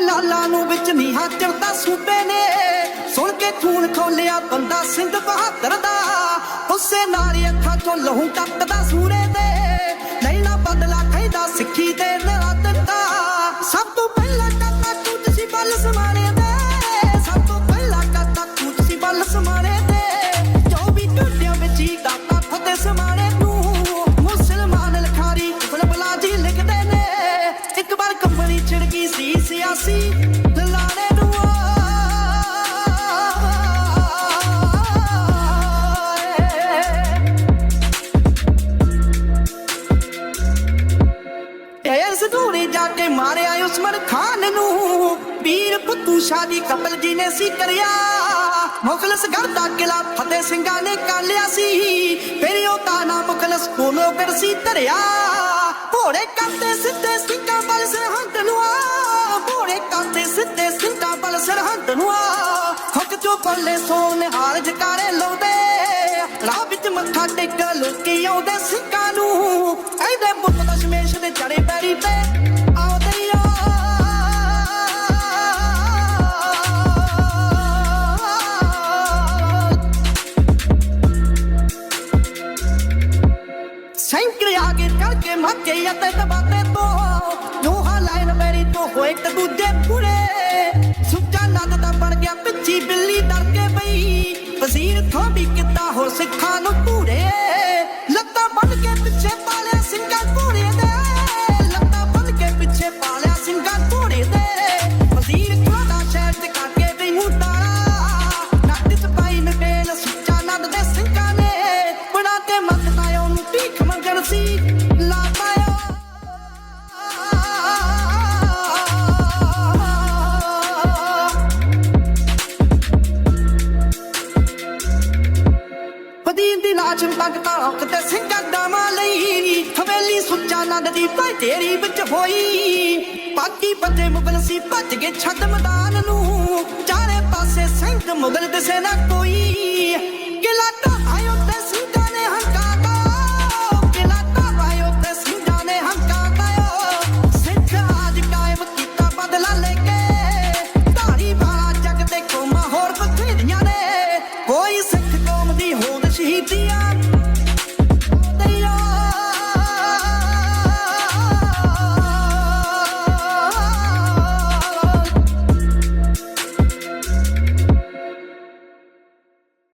ਲਾਲਾਂ ਨੂੰ ਵਿੱਚ ਨੀਹਾਂ ਚੜਦਾ ਸੂਬੇ ਨੇ। ਸੁਣ ਕੇ ਖੂਨ ਖੋਲਿਆ ਬੰਦਾ ਸਿੰਘ ਬਹਾਦਰ ਦਾ। ਉਸੇ ਨਾਲ ਅੱਖਾਂ ਚੋਂ ਲਹੂ ਟੱਕਦਾ ਸੂਰੇ ਦੇ। ਲੈਣਾ ਬਦਲਾ ਖੈਦਾ ਸਿੱਖੀ ਦੇ ਨਰਾ ਸਭ ਤੋਂ ਪਹਿਲਾਂ ਕਾਕਾ ਤੂੰ ਤੁਸੀਂ ਬੱਲ ਸਮਾਰੇ ਵੀਰ ਪੁੱਤੂ ਸ਼ਾਦੀ ਕਪਲ ਜੀ ਨੇ ਸੀ ਕਰਿਆ। ਮੁਖਲਸ ਗੜਦਾ ਕਿਲਾ ਫਤਿਹ ਸਿੰਘਾਂ ਨੇ ਕਾਲਿਆ ਸੀ। ਫਿਰ ਉਹ ਤਾਨਾ ਮੁਖਲਸ ਕੋਲੋਂ ਕਰਸੀ ਧਰਿਆ। ਘੋੜੇ ਕਾਤੇ ਸਿੱਧੇ ਸਿੰਘਾਂ ਬਲ ਸਰਹੰਦ ਨੂੰ ਆ। ਘੋੜੇ ਕਾਤੇ ਸਿੱਧੇ ਸਿੰਘਾਂ ਬਲ ਸਰਹੰਦ ਨੂੰ ਆ। ਹੁੱਕ ਚੋਂ ਪੱਲੇ ਸੋਨ ਹਾਲ ਜਕਾਰੇ ਲਾਉਂਦੇ। ਰਾਹ ਵਿੱਚ ਮੱਥਾ ਟੇਕ ਲੋਕੀ ਆਉਂਦੇ ਸਿੰਘਾਂ ਨੂੰ। ਐਦੇ ਪੁੱਤ ਦਸ਼ਮੇਸ਼ ਦੇ ਚੜੇ ਪੈਰੀ ਤੇ ਸੈਂਕੜੇ ਆਗੇ ਕਰਕੇ ਮੱਕੇ ਅਤੇ ਦਬਾਤੇ ਤੋਂ। ਜੋ ਲਾਈਨ ਮੇਰੀ ਤੋਂ ਹੋਏ ਇੱਕ ਦੂਜੇ ਪੂਰੇ ਸੁੱਚਾ ਨੰਦ ਦਾ ਬਣ ਗਿਆ ਪਿੱਛੀ ਬਿੱਲੀ ਡਰ ਕੇ ਪਈ ਵਜ਼ੀਰ ਥੋੜੀ ਕਿੱਦਾਂ ਹੋ ਸਿੱਖਾਂ ਨੂੰ ਪੂਰੇ ਭੀਖ ਮੰਗਣ ਸੀ ਸਿੰਘਾਂ ਦਾਵਾਂ ਲਈ। ਹਵੇਲੀ ਸੁੱਚਾ ਨੰਦ ਦੀ ਭਾਈ ਤੇਰੀ ਵਿੱਚ ਹੋਈ। ਬਾਕੀ ਬੰਦੇ ਮੁਗਲ ਸੀ, ਭੱਜ ਗਏ ਛੱਡ ਮੈਦਾਨ ਨੂੰ। ਚਾਰੇ ਪਾਸੇ ਸਿੰਘ ਮੁਗਲ ਦਿਸੇ ਨਾ ਕੋਈ।